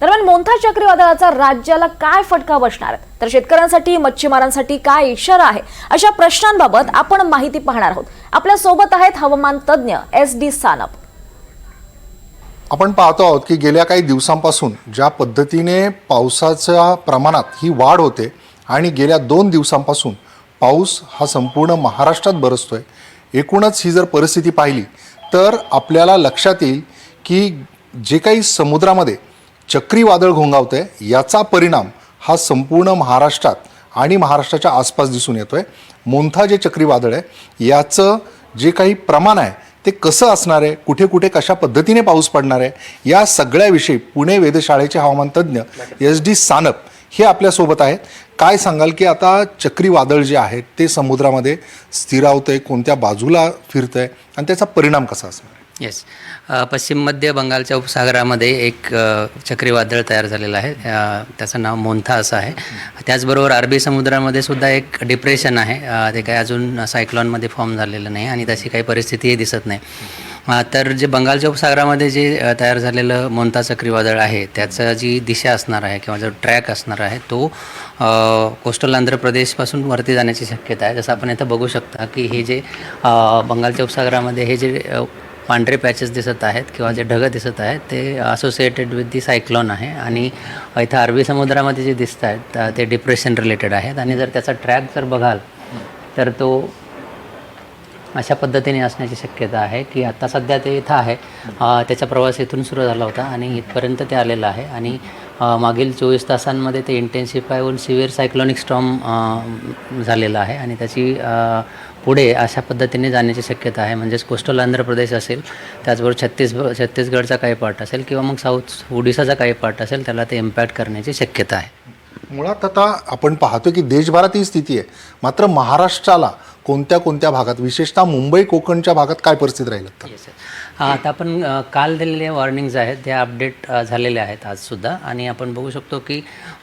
दरम्यान मोंथा चक्रीवादळाचा राज्याला काय फटका बसणार? आहे? तर शेतकऱ्यांसाठी मच्छीमारांसाठी काय इशारा आहे? अशा प्रश्नांबाबत आपण माहिती पाहणार आहोत. आपल्यासोबत आहेत हवामान तज्ज्ञ एस डी सानप. आपण पाहतो आहोत की गेल्या काही दिवसांपासून ज्या पद्धतीने पावसाच्या प्रमाणात ही वाढ होते आणि गेल्या दोन दिवसांपासून पाऊस हा संपूर्ण महाराष्ट्रात बरसतोय एकूणच ही जर परिस्थिती पाहिली तर आपल्याला लक्षात येईल की जे काही समुद्रामध्ये चक्रीवादळ घोंगावतंय. याचा परिणाम हा संपूर्ण महाराष्ट्रात आणि महाराष्ट्राच्या आसपास दिसून येतोय. मोंथा जे चक्रीवादळ आहे याचं जे काही प्रमाण आहे ते कसं असणार आहे? कुठे कुठे कशा पद्धतीने पाऊस पडणार आहे? या सगळ्याविषयी पुणे वेधशाळेचे हवामान तज्ज्ञ एस डी सानप हे आपल्यासोबत आहेत. काय सांगाल की आता चक्रीवादळ जे आहे ते समुद्रामध्ये स्थिरावतंय कोणत्या बाजूला फिरतंय आणि त्याचा परिणाम कसा असणार आहे? येस पश्चिम मध्य बंगालच्या उपसागरामध्ये एक चक्रीवादळ तयार झालेलं आहे. त्याचं नाव मोंथा असं आहे. त्याचबरोबर अरबी समुद्रामध्ये सुद्धा एक डिप्रेशन आहे. ते काही अजून सायक्लॉनमध्ये फॉर्म झालेलं नाही आणि तशी काही परिस्थितीही दिसत नाही. तर जे बंगालच्या उपसागरामध्ये जे तयार झालेलं मोंथा चक्रीवादळ आहे त्याचं जी दिशा असणार आहे किंवा जो ट्रॅक असणार आहे तो कोस्टल आंध्र प्रदेशपासून वरती जाण्याची शक्यता आहे. जसं आपण इथं बघू शकता की हे जे बंगालच्या उपसागरामध्ये हे जे पांढरे पॅचेस दिसत आहेत किंवा जे ढगं दिसत आहेत ते असोसिएटेड विथ दी सायक्लॉन आहे. आणि इथं अरबी समुद्रामध्ये जे दिसत आहेत ते डिप्रेशन रिलेटेड आहेत. आणि जर त्याचा ट्रॅक जर बघाल तर तो अशा पद्धतीने असण्याची शक्यता आहे की आता सध्या ते इथं आहे. त्याचा प्रवास इथून सुरू झाला होता आणि इथपर्यंत ते आलेलं आहे. आणि मागील चोवीस तासांमध्ये ते इंटेन्सिफाय होऊन सिव्हिअर सायक्लॉनिक स्टॉम झालेलं आहे. आणि त्याची पुढे अशा पद्धतीने जाण्याची शक्यता आहे. म्हणजेच कोस्टल आंध्र प्रदेश असेल त्याचबरोबर छत्तीस छत्तीसगडचा काही पार्ट असेल किंवा मग साऊथ ओडिसाचा काही पार्ट असेल त्याला ते इम्पॅक्ट करण्याची शक्यता आहे. मुळात आता आपण पाहतो की देशभरात ही स्थिती आहे. मात्र महाराष्ट्राला कोणत्या कोणत्या भागात विशेषतः मुंबई कोकणच्या भागात काय परिस्थिती राहील हां आता आपण काल दिलेले वॉर्निंग्ज आहेत त्या अपडेट अ, झालेले आहेत आजसुद्धा आणि आपण बघू शकतो की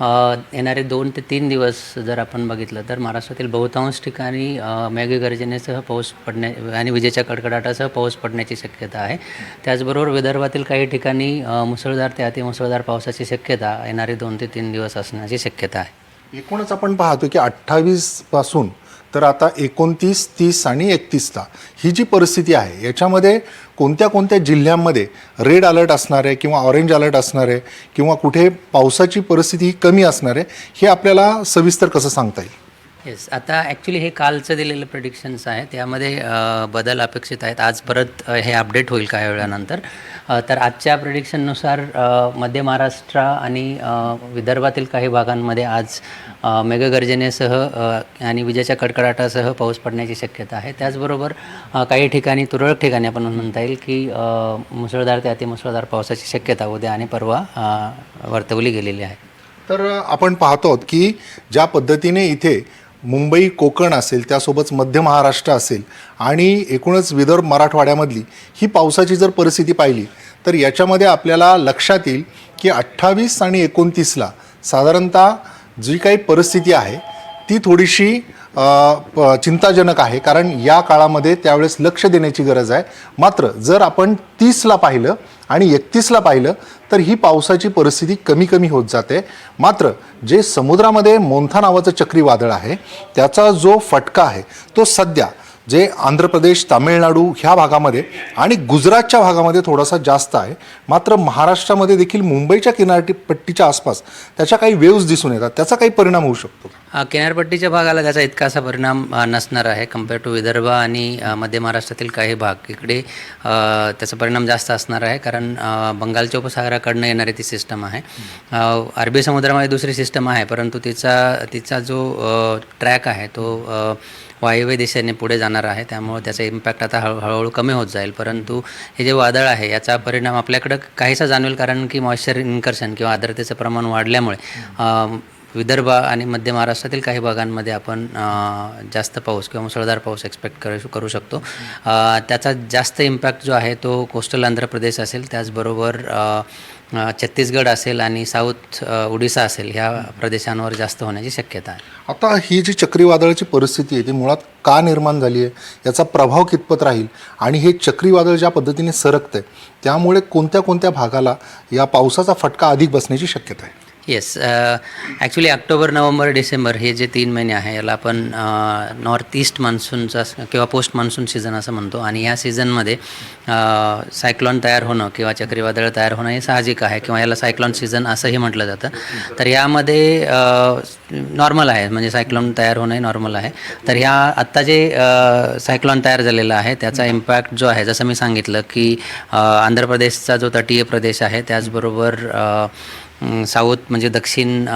येणारे दोन ते तीन दिवस जर आपण बघितलं तर महाराष्ट्रातील बहुतांश ठिकाणी मेघगर्जनेसह पाऊस पडण्या आणि विजेच्या कडकडाटासह पाऊस पडण्याची शक्यता आहे. त्याचबरोबर विदर्भातील काही ठिकाणी मुसळधार ते अतिमुसळधार पावसाची शक्यता येणारे दोन ते तीन दिवस असण्याची शक्यता आहे. एकूणच आपण पाहतो की अठ्ठावीसपासून तर आता एकोणतीस तीस आणि एकतीसला ही जी परिस्थिती आहे याच्यामध्ये कोणत्या कोणत्या जिल्ह्यांमध्ये रेड अलर्ट असणार आहे किंवा ऑरेंज अलर्ट असणार आहे किंवा कुठे पावसाची परिस्थिती ही कमी असणार आहे हे आपल्याला सविस्तर कसं सांगता येईल? येस आता ॲक्च्युली हे कालचं दिलेलं प्रिडिक्शन्स आहे त्यामध्ये बदल अपेक्षित आहेत. आज परत हे अपडेट होईल काही वेळानंतर. तर आजच्या प्रिडिक्शननुसार मध्य महाराष्ट्र आणि विदर्भातील काही भागांमध्ये आज मेघगर्जनेसह आणि विजेच्या कडकडाटासह पाऊस पडण्याची शक्यता आहे. त्याचबरोबर काही ठिकाणी तुरळक ठिकाणी आपण म्हणता येईल की मुसळधार ते अतिमुसळधार पावसाची शक्यता उद्या आणि परवा वर्तवली गेलेली आहे. तर आपण पाहतो आहोत की ज्या पद्धतीने इथे मुंबई कोकण असेल त्यासोबत मध्य महाराष्ट्र असेल आणि एकूणच विदर्भ मराठवाड्यामधली ही पावसाची जर परिस्थिती पाहिली तर याच्यामध्ये आपल्याला लक्षात येईल की अठ्ठावीस आणि एकोणतीसला साधारणतः जी काही परिस्थिती आहे ती थोडीशी चिंताजनक आहे. कारण या काळामध्ये त्यावेळेस लक्ष देण्याची गरज आहे. मात्र जर आपण तीसला पाहिलं आणि एकतीसला पाहिलं तर ही पावसाची परिस्थिती कमी कमी होत जाते. मात्र जे समुद्रामध्ये मोंथा नावाचं चक्रीवादळ आहे त्याचा जो फटका आहे तो सध्या जे आंध्र प्रदेश तामिळनाडू ह्या भागामध्ये आणि गुजरातच्या भागामध्ये थोडासा जास्त आहे. मात्र महाराष्ट्रामध्ये देखील मुंबईच्या किनारपट्टीच्या आसपास त्याच्या काही वेव्ज दिसून येतात. त्याचा काही परिणाम होऊ शकतो किनारपट्टीच्या भागाला त्याचा इतकासा परिणाम नसणार आहे. कंपेअर टू विदर्भ आणि मध्य महाराष्ट्रातील काही भाग इकडे त्याचा परिणाम जास्त असणार आहे. कारण बंगालच्या उपसागराकडनं येणारी ती सिस्टम आहे. अरबी समुद्रामध्ये दुसरी सिस्टम आहे. परंतु तिचा तिचा जो ट्रॅक आहे तो वायव्य दिशेने पुढे जाणार आहे त्यामुळे त्याचा इम्पॅक्ट आता हळू हळूहळू कमी होत जाईल. परंतु हे जे वादळ आहे याचा परिणाम आपल्याकडं काहीसा जाणवेल कारण की मॉइश्चर इन्कर्शन किंवा आर्द्रतेचं प्रमाण वाढल्यामुळे विदर्भ आणि मध्य महाराष्ट्रातील काही भागांमध्ये आपण जास्त पाऊस किंवा मुसळधार पाऊस एक्सपेक्ट करू करू शकतो. त्याचा जास्त इम्पॅक्ट जो आहे तो कोस्टल आंध्र प्रदेश असेल. त्याचबरोबर छत्तीसगड असेल आणि साऊथ ओडिसा असेल ह्या प्रदेशांवर जास्त होण्याची शक्यता आहे. आता ही जी चक्रीवादळाची परिस्थिती आहे ती मुळात का निर्माण झाली आहे? याचा प्रभाव कितपत राहील? आणि हे चक्रीवादळ ज्या पद्धतीने सरकतं आहे त्यामुळे कोणत्या कोणत्या भागाला या पावसाचा फटका अधिक बसण्याची शक्यता आहे? Yes actually uh, October November December हे जे तीन महिने आहे याला आपण नॉर्थ ईस्ट मान्सूनचा किंवा पोस्ट मान्सून सीझन असं म्हणतो. आणि या सीझनमध्ये सायक्लॉन uh, तयार होणं किंवा चक्रीवादळ तयार होणं हे साहजिक आहे किंवा याला सायक्लॉन सीझन असंही म्हटलं जातं. तर यामध्ये uh, नॉर्मल आहे म्हणजे सायक्लॉन तयार होणं हे नॉर्मल आहे. तर ह्या आत्ता जे सायक्लॉन तयार झालेलं आहे त्याचा इम्पॅक्ट जो आहे जसं मी सांगितलं की आंध्र प्रदेशचा जो तटीय प्रदेश आहे त्याचबरोबर साऊथ म्हणजे दक्षिण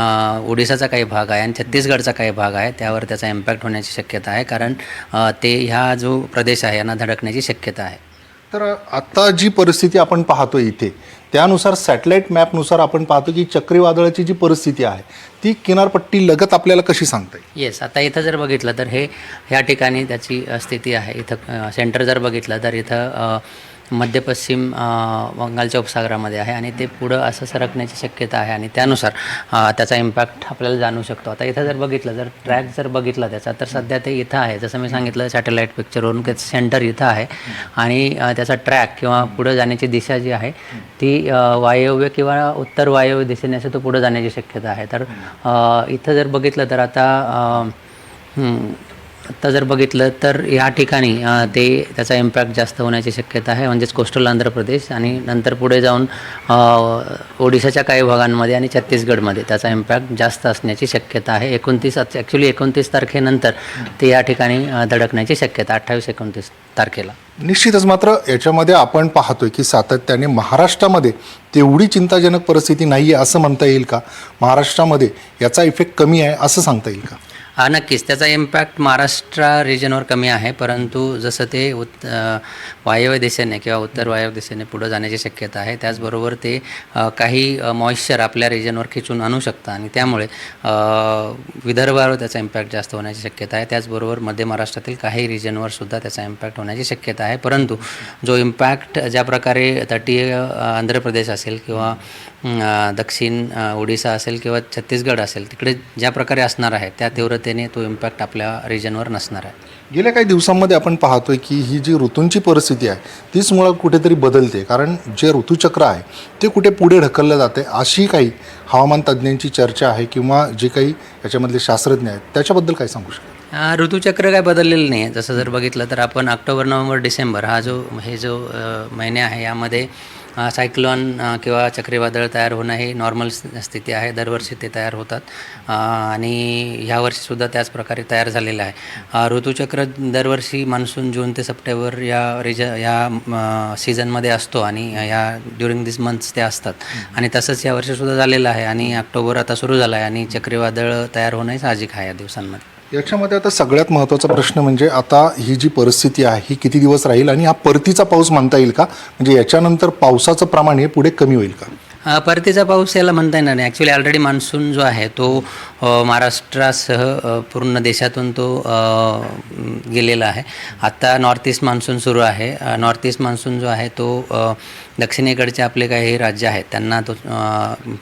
ओडिसाचा काही भाग आहे आणि छत्तीसगडचा काही भाग आहे त्यावर त्याचा इम्पॅक्ट होण्याची शक्यता आहे. कारण ते ह्या जो प्रदेश आहे यांना धडकण्याची शक्यता आहे. तर आता जी परिस्थिती आपण पाहतो इथे त्यानुसार सॅटेलाईट मॅपनुसार आपण पाहतो की चक्रीवादळाची जी परिस्थिती आहे ती किनारपट्टी लगत आपल्याला कशी सांगता येईल? येस आता इथं जर बघितलं तर हे ह्या ठिकाणी त्याची स्थिती आहे. इथं सेंटर जर बघितलं तर इथं मध्य पश्चिम बंगालच्या उपसागरामध्ये आहे आणि ते पुढं असं सरकण्याची शक्यता आहे आणि त्यानुसार त्याचा इम्पॅक्ट आपल्याला जाणू शकतो. आता इथं जर बघितलं जर ट्रॅक जर बघितला त्याचा तर सध्या ते इथं आहे. जसं मी सांगितलं सॅटेलाईट पिक्चरवरून त्याचं सेंटर इथं आहे आणि त्याचा ट्रॅक किंवा पुढं जाण्याची दिशा जी आहे ती वायव्य किंवा उत्तर वायव्य दिशेने असं तो पुढं जाण्याची शक्यता आहे. तर इथं जर बघितलं तर आता आत्ता जर बघितलं तर या ठिकाणी ते त्याचा इम्पॅक्ट जास्त होण्याची शक्यता आहे म्हणजेच कोस्टल आंध्र प्रदेश आणि नंतर पुढे जाऊन ओडिशाच्या काही भागांमध्ये आणि छत्तीसगडमध्ये त्याचा इम्पॅक्ट जास्त असण्याची शक्यता आहे. एकोणतीस ॲक्च्युली एकोणतीस तारखेनंतर ते या ठिकाणी धडकण्याची शक्यता अठ्ठावीस एकोणतीस तारखेला. निश्चितच मात्र याच्यामध्ये आपण पाहतोय की सातत्याने महाराष्ट्रामध्ये तेवढी चिंताजनक परिस्थिती नाही आहे असं म्हणता येईल का? महाराष्ट्रामध्ये याचा इफेक्ट कमी आहे असं सांगता येईल का? हा नक्कीच. त्याचा इम्पॅक्ट महाराष्ट्र रिजनवर कमी आहे परंतु जसं ते उत् वायव्य दिशेने किंवा उत्तर वायव्य दिशेने पुढं जाण्याची शक्यता आहे त्याचबरोबर ते काही मॉइश्चर आपल्या रिजनवर खिचून आणू शकतं आणि त्यामुळे विदर्भावर त्याचा इम्पॅक्ट जास्त होण्याची शक्यता आहे. त्याचबरोबर मध्य महाराष्ट्रातील काही रिजनवर सुद्धा त्याचा इम्पॅक्ट होण्याची शक्यता आहे परंतु जो इम्पॅक्ट ज्या प्रकारे तटीय आंध्र प्रदेश असेल किंवा दक्षिण ओडिसा असेल किंवा छत्तीसगड असेल तिकडे ज्या प्रकारे असणार आहे त्या तीव्रतेने तो इम्पॅक्ट आपल्या रिजनवर नसणार आहे. गेल्या काही दिवसांमध्ये आपण पाहतोय की ही जी ऋतूंची परिस्थिती आहे तीच मुळात कुठेतरी बदलते. कारण जे ऋतुचक्र आहे ते कुठे पुढे ढकललं जाते अशी काही हवामान तज्ज्ञांची चर्चा आहे किंवा जे काही याच्यामधले शास्त्रज्ञ आहेत त्याच्याबद्दल काय सांगू शकता ऋतुचक्र काय बदललेलं नाही. आहे जसं जर बघितलं तर आपण ऑक्टोबर नोव्हेंबर डिसेंबर हा जो हे जो महिने आहे यामध्ये सायक्लॉन किंवा चक्रीवादळ तयार होणं हे नॉर्मल स्थिती आहे. दरवर्षी ते तयार होतात. आणि ह्या वर्षीसुद्धा त्याच प्रकारे तयार झालेलं आहे. ऋतूचक्र ऋतुचक्र दरवर्षी मान्सून जून ते सप्टेंबर या रिज या सीझनमध्ये असतो आणि ह्या ड्युरिंग दिस मंथ्स ते असतात. आणि तसंच या वर्षीसुद्धा झालेलं आहे आणि ऑक्टोबर आता सुरू झाला आहे आणि चक्रीवादळ तयार होणंही साहजिक आहे या दिवसांमध्ये. याच्यामध्ये आता सगळ्यात महत्त्वाचा प्रश्न म्हणजे आता ही जी परिस्थिती आहे ही किती दिवस राहील आणि हा परतीचा पाऊस म्हणता येईल का? म्हणजे याच्यानंतर पावसाचं प्रमाण हे पुढे कमी होईल का? परतीचा पाऊस याला म्हणता येणार नाही. ॲक्च्युली ऑलरेडी मान्सून जो आहे तो महाराष्ट्रासह पूर्ण देशातून तो गेलेला आहे. आत्ता नॉर्थ ईस्ट मान्सून सुरू आहे. नॉर्थ ईस्ट मान्सून जो आहे तो दक्षिणेकडचे आपले काही राज्य आहेत त्यांना तो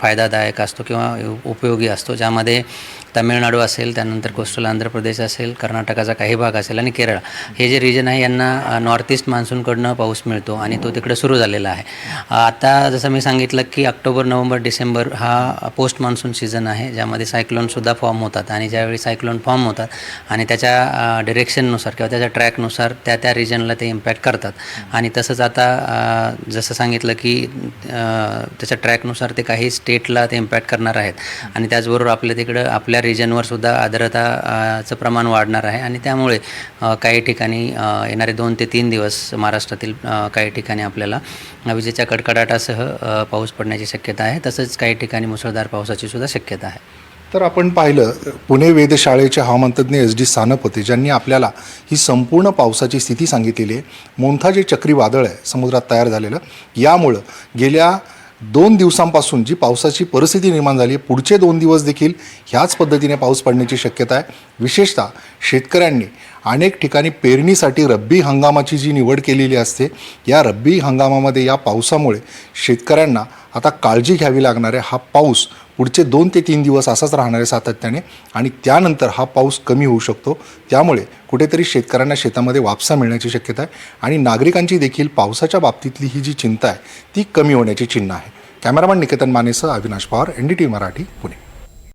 फायदादायक असतो किंवा उपयोगी असतो. ज्यामध्ये तमिळनाडू असेल त्यानंतर कोस्टल आंध्र प्रदेश असेल कर्नाटकाचा काही भाग असेल आणि केरळ. हे जे रिजन आहे यांना नॉर्थ ईस्ट मान्सूनकडनं पाऊस मिळतो आणि तो तिकडे सुरू झालेला आहे. आता जसं मी सांगितलं की ऑक्टोबर नोव्हेंबर डिसेंबर हा पोस्ट मान्सून सीझन आहे ज्यामध्ये सायक्लोन सायक्लोनसुद्धा फॉर्म होतात आणि ज्यावेळी सायक्लोन फॉर्म होतात आणि त्याच्या डिरेक्शननुसार किंवा त्याच्या ट्रॅकनुसार त्या त्या रिजनला ते इम्पॅक्ट करतात. आणि तसंच आता जसं सांगितलं की त्याच्या ट्रॅकनुसार ते काही स्टेटला ते इम्पॅक्ट करणार आहेत. आणि त्याचबरोबर आपल्या तिकडं आपल्या रिजनवर सुद्धा आर्द्रताचं प्रमाण वाढणार आहे. आणि त्यामुळे काही ठिकाणी येणारे दोन ते तीन दिवस महाराष्ट्रातील काही ठिकाणी आपल्याला विजेच्या कडकडाटासह पाऊस पडण्याची शक्यता आहे. तसंच काही ठिकाणी मुसळधार पावसाची सुद्धा शक्यता आहे. तर आपण पाहिलं पुणे वेधशाळेचे हवामानतज्ञ एस डी सानपते ज्यांनी आपल्याला ही संपूर्ण पावसाची स्थिती सांगितलेली आहे. मोंथा जे चक्रीवादळ आहे समुद्रात तयार झालेलं यामुळं गेल्या दोन दिवसांपासून जी पावसाची परिस्थिती निर्माण झाली आहे पुढचे दोन दिवस देखील ह्याच पद्धतीने पाऊस पडण्याची शक्यता आहे. विशेषतः शेतकऱ्यांनी अनेक ठिकाणी पेरणीसाठी रब्बी हंगामाची जी निवड केलेली असते या रब्बी हंगामामध्ये या पावसामुळे शेतकऱ्यांना आता काळजी घ्यावी लागणार आहे. हा पाऊस पुढचे दोन ते तीन दिवस असाच राहणार आहे सातत्याने आणि त्यानंतर हा पाऊस कमी होऊ शकतो. त्यामुळे कुठेतरी शेतकऱ्यांना शेतामध्ये वापसा मिळण्याची शक्यता आहे आणि नागरिकांची देखील पावसाच्या बाबतीतली ही जी चिंता आहे ती कमी होण्याची चिन्ह आहे. Cameraman Niketan मानेसह Avinash Pawar N D T Marathi Pune.